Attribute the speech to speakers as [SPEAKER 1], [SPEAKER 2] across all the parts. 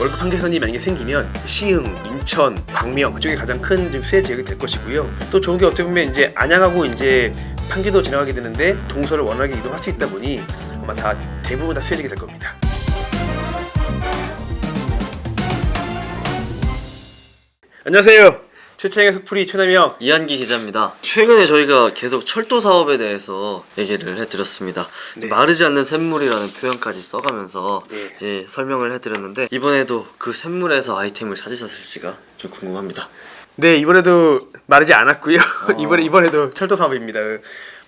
[SPEAKER 1] 월급 한계선이 만약에 생기면 시흥, 인천, 광명 그쪽이 가장 큰 수혜 지역이 될 것이고요. 또 좋은 게 어떻게 보면 이제 안양하고 이제 판교도 지나가게 되는데 동서를 원활하게 이동할 수 있다 보니 아마 다 대부분 다 수혜 지역이 될 겁니다. 안녕하세요. 최창의 수풀이 최남영.
[SPEAKER 2] 이한기 기자입니다. 최근에 저희가 계속 철도 사업에 대해서 얘기를 해드렸습니다.
[SPEAKER 1] 네.
[SPEAKER 2] 마르지 않는 샘물이라는 표현까지 써가면서
[SPEAKER 1] 네.
[SPEAKER 2] 이제 설명을 해드렸는데 이번에도 그 샘물에서 아이템을 찾으셨을지가 좀 궁금합니다.
[SPEAKER 1] 네 이번에도 마르지 않았고요. 이번에 이번에도 철도 사업입니다.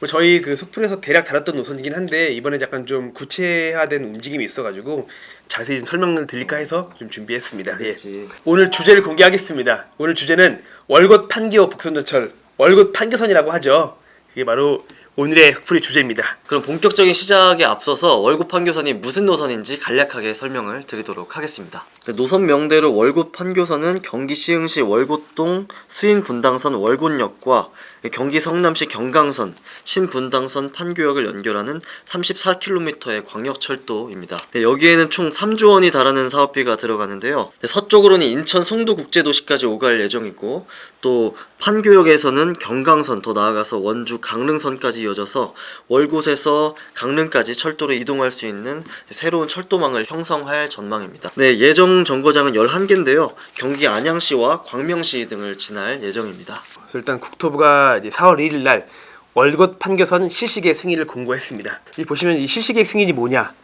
[SPEAKER 1] 뭐 저희 그 속풀에서 대략 다뤘던 노선이긴 한데 이번에 약간 좀 구체화된 움직임이 있어가지고 자세히 좀 설명을 드릴까 해서 좀 준비했습니다. 예.
[SPEAKER 2] 그렇지.
[SPEAKER 1] 오늘 주제를 공개하겠습니다. 오늘 주제는 월곶 판교 복선전철 월곶 판교선이라고 하죠. 그게 바로 오늘의 속풀이 주제입니다.
[SPEAKER 2] 그럼 본격적인 시작에 앞서서 월곶 판교선이 무슨 노선인지 간략하게 설명을 드리도록 하겠습니다. 네, 노선 명대로 월곶 판교선은 경기 시흥시 월곶동 수인분당선 월곶역과 경기 성남시 경강선 신분당선 판교역을 연결하는 34km의 광역철도입니다. 네, 여기에는 총 3조 원이 달하는 사업비가 들어가는데요. 네, 서쪽으로는 인천 송도국제도시까지 오갈 예정이고 또 판교역에서는 경강선 더 나아가서 원주 강릉선까지 이어져서 월곶에서 강릉까지 철도로 이동할 수 있는 새로운 철도망을 형성할 전망입니다. 네, 예정 정거장은 11개인데요. 경기 안양시와 광명시 등을 지날 예정입니다.
[SPEAKER 1] 일단 국토부가 이제 4월 1일 날 월곶 판교선 실시계획 승인을 공고했습니다. 이 보시면 이 실시계획 승인이 뭐냐?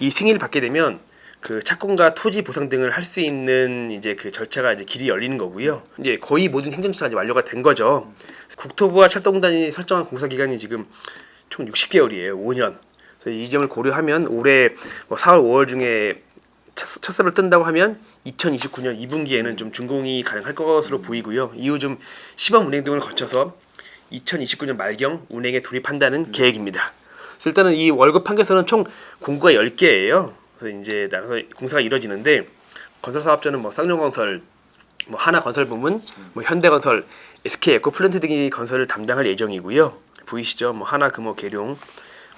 [SPEAKER 1] 이 승인을 받게 되면 그 착공과 토지 보상 등을 할 수 있는 이제 그 절차가 이제 길이 열리는 거고요. 이제 거의 모든 행정처가 이제 완료가 된 거죠. 국토부와 철도공단이 설정한 공사 기간이 지금 총 60개월이에요. 5년. 그래서 이 점을 고려하면 올해 뭐 4월 5월 중에 첫, 첫삽을 뜬다고 하면 2029년 2분기에는 좀 준공이 가능할 것으로 보이고요. 이후 좀 시범 운행 등을 거쳐서 2029년 말경 운행에 돌입한다는 계획입니다. 그래서 일단은 이 월급 판결서는 총 공고가 10개예요. 그래서 이제 나가서 공사가 이루어지는데 건설 사업자는 뭐 쌍용건설, 뭐 하나건설 부문, 뭐 현대건설, SK 에코플랜트 등이 건설을 담당할 예정이고요. 보이시죠? 뭐 하나 금호 계룡,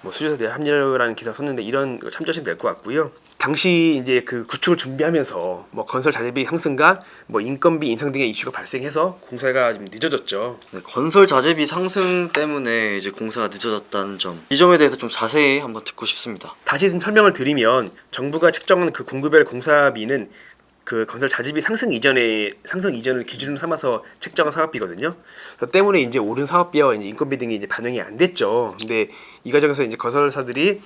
[SPEAKER 1] 뭐 수조사 대한 합류라는 기사 썼는데 이런 거 참조하시면 될 것 같고요. 당시 이제 그 구축을 준비하면서 뭐 건설 자재비 상승과 뭐 인건비 인상 등의 이슈가 발생해서 공사가 좀 늦어졌죠.
[SPEAKER 2] 네, 건설 자재비 상승 때문에 이제 공사가 늦어졌다는 점. 이 점에 대해서 좀 자세히 한번 듣고 싶습니다.
[SPEAKER 1] 다시 좀 설명을 드리면 정부가 책정한 그 공급별 공사비는 그 건설 자재비 상승 이전에 상승 이전을 기준으로 삼아서 책정한 사업비거든요. 그래서 때문에 이제 오른 사업비와 이제 인건비 등이 이제 반영이 안 됐죠. 근데 이 과정에서 이제 건설사들이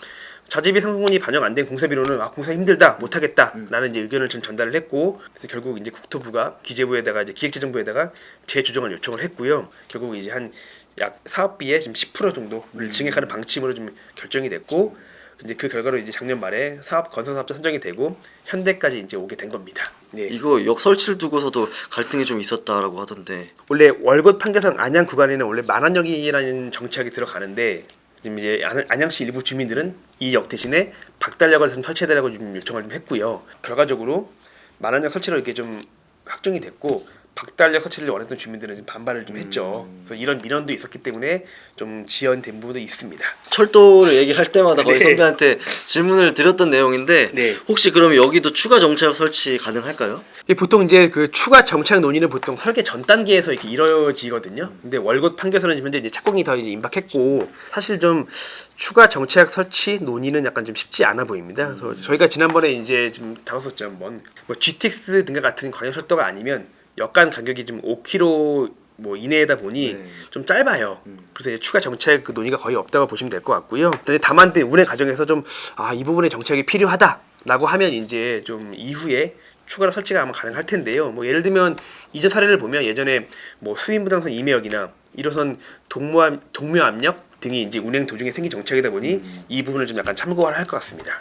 [SPEAKER 1] 자재비 상승분이 반영 안 된 공사비로는 아 공사 힘들다 못하겠다라는 이제 의견을 좀 전달을 했고 그래서 결국 이제 국토부가 기재부에다가 이제 기획재정부에다가 재조정을 요청을 했고요. 결국 이제 한 약 사업비의 지금 10% 정도를 증액하는 방침으로 좀 결정이 됐고 이제 그 결과로 이제 작년 말에 사업 건설 사업자 선정이 되고 현대까지 이제 오게 된 겁니다. 네.
[SPEAKER 2] 이거 역 설치를 두고서도 갈등이 좀 있었다라고 하던데
[SPEAKER 1] 원래 월곶 판교선 안양 구간에는 원래 만안역이라는 정책이 들어가는데 지금 이제 안- 안양시 일부 주민들은 이 역 대신에 박달역을 좀 설치해달라고 좀 요청을 좀 했고요. 결과적으로 만안역 설치로 이렇게 좀 확정이 됐고 박달역 설치를 원했던 주민들은 좀 반발을 좀 했죠. 그래서 이런 민원도 있었기 때문에 좀 지연된 부분도 있습니다.
[SPEAKER 2] 철도를 얘기할 때마다 거의
[SPEAKER 1] 네.
[SPEAKER 2] 선배한테 질문을 드렸던 내용인데
[SPEAKER 1] 네.
[SPEAKER 2] 혹시 그럼 여기도 추가 정차역 설치 가능할까요?
[SPEAKER 1] 이 보통 이제 그 추가 정착 논의는 보통 설계 전 단계에서 이렇게 이루어지거든요. 근데 월곶 판교선은 지금 현재 이제 착공이 더 이제 임박했고 사실 좀 추가 정착 설치 논의는 약간 좀 쉽지 않아 보입니다. 그래서 저희가 지난번에 이제 좀 다뤘었죠. 한번 뭐 GTX 등과 같은 광역 철도가 아니면 역간 간격이 좀 5km 뭐 이내다 보니
[SPEAKER 2] 네.
[SPEAKER 1] 좀 짧아요. 그래서 이제 추가 정책 그 논의가 거의 없다고 보시면 될 것 같고요. 근데 다만 그 운행 과정에서 좀 아 이 부분의 정책이 필요하다라고 하면 이제 좀 이후에 추가로 설치가 아마 가능할 텐데요. 뭐 예를 들면 이전 사례를 보면 예전에 뭐 수인부당선 임해역이나 1호선 동묘암 동묘암역 등이 이제 운행 도중에 생긴 정책이다 보니 이 부분을 좀 약간 참고할 것 같습니다.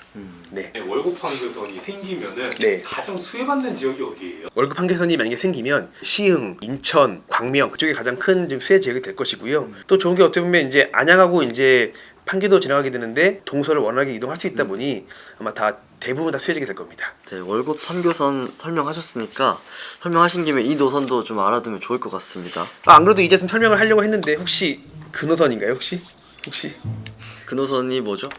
[SPEAKER 1] 네.
[SPEAKER 3] 네, 월급 판교선이 생기면은
[SPEAKER 1] 네.
[SPEAKER 3] 가장 수혜받는 지역이 어디예요?
[SPEAKER 1] 월급 판교선이 만약에 생기면 시흥, 인천, 광명 그쪽이 가장 큰 지금 수혜 지역이 될 것이고요. 또 좋은 게 어떻게 보면 이제 안양하고 이제 판교도 지나가게 되는데 동서를 원활하게 이동할 수 있다 보니 아마 다 대부분 다 수혜 지역이 될 겁니다.
[SPEAKER 2] 네, 월곶 판교선 설명하셨으니까 설명하신 김에 이 노선도 좀 알아두면 좋을 것 같습니다.
[SPEAKER 1] 아, 안 그래도 이제 좀 설명을 하려고 했는데 혹시 근호선인가요? 혹시 혹시
[SPEAKER 2] 그 노선이 뭐죠?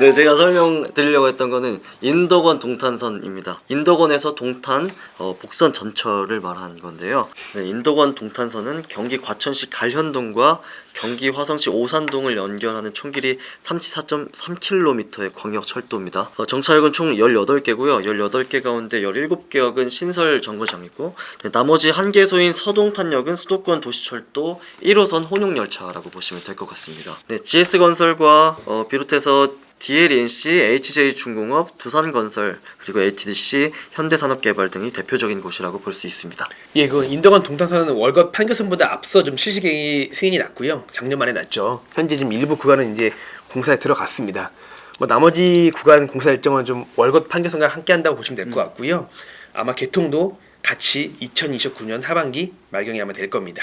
[SPEAKER 2] 네, 제가 설명드리려고 했던 거는 인덕원 동탄선입니다. 인덕원에서 동탄 어, 복선 전철을 말하는 건데요. 네, 인덕원 동탄선은 경기 과천시 갈현동과 경기 화성시 오산동을 연결하는 총길이 34.3km의 광역 철도입니다. 어, 정차역은 총 18개고요. 18개 가운데 17개역은 신설 정거장이고 네, 나머지 한 개소인 서동탄역은 수도권 도시철도 1호선 혼용 열차라고 보시면 될 것 같습니다. 네, GS건설과 어, 비롯해서 DLNC, HJ중공업, 두산건설, 그리고 HDC, 현대산업개발 등이 대표적인 곳이라고 볼 수 있습니다.
[SPEAKER 1] 예, 그 인덕원 동탄선은 월급 판교선보다 앞서 좀 실시계획이 승인이 났고요. 작년 말에 났죠. 현재 지금 일부 구간은 이제 공사에 들어갔습니다. 뭐 나머지 구간 공사 일정은 좀 월급 판교선과 함께 한다고 보시면 될 것 같고요. 아마 개통도 같이 2029년 하반기 말경이 아마 될 겁니다.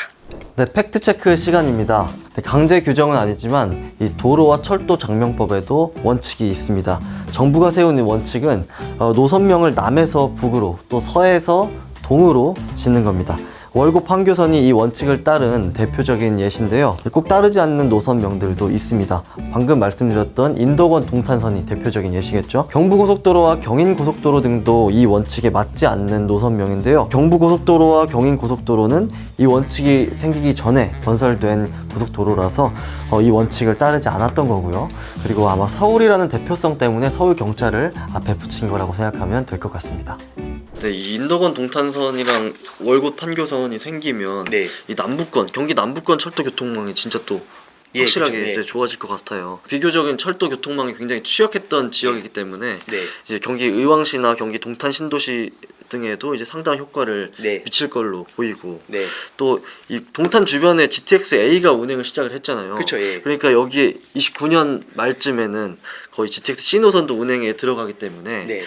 [SPEAKER 2] 네, 팩트 체크 시간입니다. 네, 강제 규정은 아니지만 이 도로와 철도 장명법에도 원칙이 있습니다. 정부가 세운 이 원칙은 어, 노선명을 남에서 북으로 또 서에서 동으로 짓는 겁니다. 월곡 판교선이 이 원칙을 따른 대표적인 예시인데요. 꼭 따르지 않는 노선명들도 있습니다. 방금 말씀드렸던 인덕원 동탄선이 대표적인 예시겠죠. 경부고속도로와 경인고속도로 등도 이 원칙에 맞지 않는 노선명인데요. 경부고속도로와 경인고속도로는 이 원칙이 생기기 전에 건설된 고속도로라서 어, 이 원칙을 따르지 않았던 거고요. 그리고 아마 서울이라는 대표성 때문에 서울 경찰을 앞에 붙인 거라고 생각하면 될 것 같습니다. 네, 이 인덕원 동탄선이랑 월곶 판교선 이 생기면
[SPEAKER 1] 네.
[SPEAKER 2] 이 남부권 경기 남부권 철도 교통망이 진짜 또
[SPEAKER 1] 예,
[SPEAKER 2] 확실하게
[SPEAKER 1] 그쵸, 예.
[SPEAKER 2] 이제 좋아질 것 같아요. 비교적인 철도 교통망이 굉장히 취약했던 지역이기 때문에
[SPEAKER 1] 네.
[SPEAKER 2] 이제 경기 의왕시나 경기 동탄 신도시 등에도 이제 상당한 효과를
[SPEAKER 1] 네.
[SPEAKER 2] 미칠 걸로 보이고
[SPEAKER 1] 네.
[SPEAKER 2] 또 이 동탄 주변에 GTX A가 운행을 시작을 했잖아요.
[SPEAKER 1] 그쵸, 예.
[SPEAKER 2] 그러니까 여기에 29년 말쯤에는 거의 GTX C 노선도 운행에 들어가기 때문에
[SPEAKER 1] 네.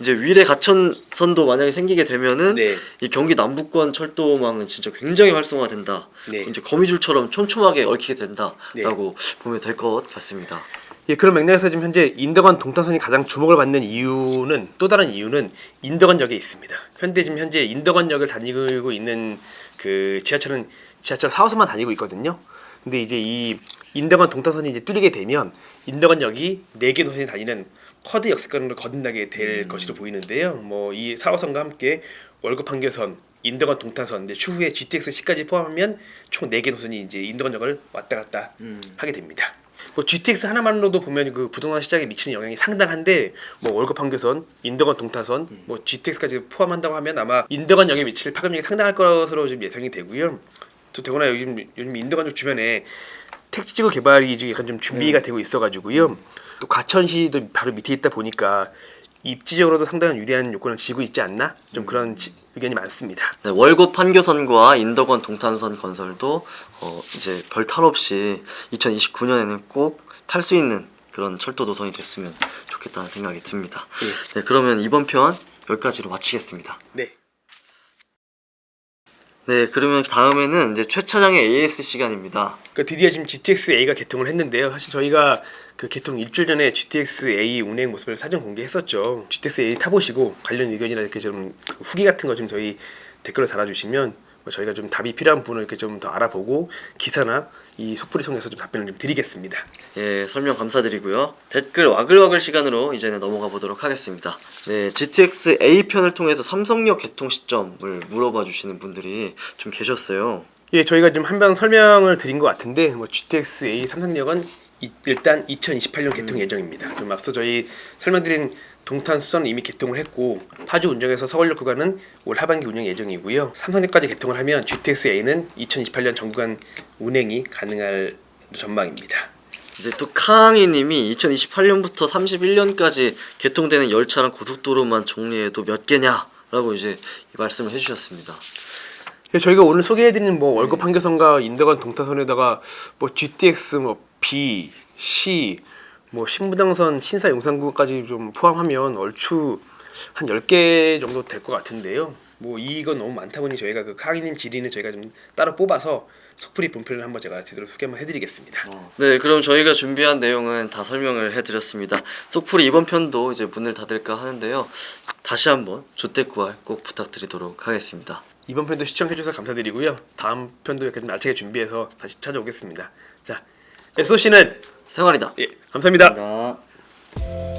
[SPEAKER 2] 이제 위례 가천선도 만약에 생기게 되면은
[SPEAKER 1] 네.
[SPEAKER 2] 이 경기 남부권 철도망은 진짜 굉장히 활성화된다.
[SPEAKER 1] 네.
[SPEAKER 2] 이제 거미줄처럼 촘촘하게 얽히게 된다라고
[SPEAKER 1] 네.
[SPEAKER 2] 보면 될 것 같습니다.
[SPEAKER 1] 예, 그런 맥락에서 지금 현재 인덕원 동탄선이 가장 주목을 받는 이유는 또 다른 이유는 인덕원역에 있습니다. 현재 지금 현재 인덕원역을 다니고 있는 그 지하철은 지하철 4호선만 다니고 있거든요. 근데 이제 이 인덕원 동탄선이 이제 뚫리게 되면 인덕원역이 4개 노선이 다니는 쿼드 역세권으로 거듭나게 될 것으로 보이는데요. 뭐 이 4호선과 함께 월급 판교선, 인덕원 동탄선, 이제 추후에 GTX-C까지 포함하면 총 4개 노선이 이제 인덕원역을 왔다 갔다 하게 됩니다. 뭐 GTX 하나만으로도 보면 그 부동산 시장에 미치는 영향이 상당한데 뭐 월급 판교선, 인덕원 동탄선, 뭐 GTX까지 포함한다고 하면 아마 인덕원 역에 미칠 파급력이 상당할 것으로 좀 예상이 되고요. 또 더구나 요즘 요즘 인덕원역 주변에 택지지구 개발이 이제 약간 좀 준비가 되고 있어가지고요. 또 과천시도 바로 밑에 있다 보니까 입지적으로도 상당한 유리한 요건을 지고 있지 않나 좀 그런 지- 의견이 많습니다.
[SPEAKER 2] 네, 월곶 판교선과 인덕원 동탄선 건설도 어, 이제 별 탈 없이 2029년에는 꼭 탈 수 있는 그런 철도 노선이 됐으면 좋겠다는 생각이 듭니다. 네, 그러면 이번 편 여기까지로 마치겠습니다.
[SPEAKER 1] 네.
[SPEAKER 2] 네, 그러면 다음에는 이제 최 차장의 AS 시간입니다.
[SPEAKER 1] 그 드디어 지금 GTX A가 개통을 했는데요. 사실 저희가 그 개통 일주일 전에 GTX A 운행 모습을 사전 공개했었죠. GTX A 타보시고 관련 의견이나 이렇게 좀그 후기 같은 거 좀 저희 댓글로 달아주시면 뭐 저희가 좀 답이 필요한 부분을 이렇게 좀 더 알아보고 기사나 이 속풀이 통해서 좀 답변을 좀 드리겠습니다.
[SPEAKER 2] 예, 설명 감사드리고요. 댓글 와글와글 시간으로 이제는 넘어가 보도록 하겠습니다. 네, GTX A 편을 통해서 삼성역 개통 시점을 물어봐 주시는 분들이 좀 계셨어요.
[SPEAKER 1] 예, 저희가 지금 한번 설명을 드린 것 같은데 뭐 GTX A 삼성역은 이- 일단 2028년 개통 예정입니다. 그럼 앞서 저희 설명드린 동탄 수선은 이미 개통을 했고 파주 운정에서 서울역 구간은 올 하반기 운영 예정이고요. 삼성역까지 개통을 하면 GTX A는 2028년 전구간 운행이 가능할 전망입니다.
[SPEAKER 2] 이제 또 카항이님이 2028년부터 31년까지 개통되는 열차랑 고속도로만 정리해도 몇 개냐라고 이제 이 말씀을 해주셨습니다.
[SPEAKER 1] 예, 저희가 오늘 소개해드리는 뭐 월급 판교선과 인덕원 동탄선에다가 뭐 GTX 뭐 B, C, 뭐 신부장선, 신사 용산구까지 좀 포함하면 얼추 한 10개 정도 될 것 같은데요. 뭐 이건 너무 많다 보니 저희가 그 카기님 질의는 저희가 좀 따로 뽑아서 속풀이 본편을 한번 제가 제대로 소개 한번 해드리겠습니다.
[SPEAKER 2] 네, 그럼 저희가 준비한 내용은 다 설명을 해드렸습니다. 속풀이 이번 편도 이제 문을 닫을까 하는데요. 다시 한번 조태구알 꼭 부탁드리도록 하겠습니다.
[SPEAKER 1] 이번 편도 시청해주셔서 감사드리고요. 다음 편도 이렇게 좀 알차게 준비해서 다시 찾아오겠습니다. 자, SOC는
[SPEAKER 2] 생활이다.
[SPEAKER 1] 예, 감사합니다.
[SPEAKER 2] 감사합니다.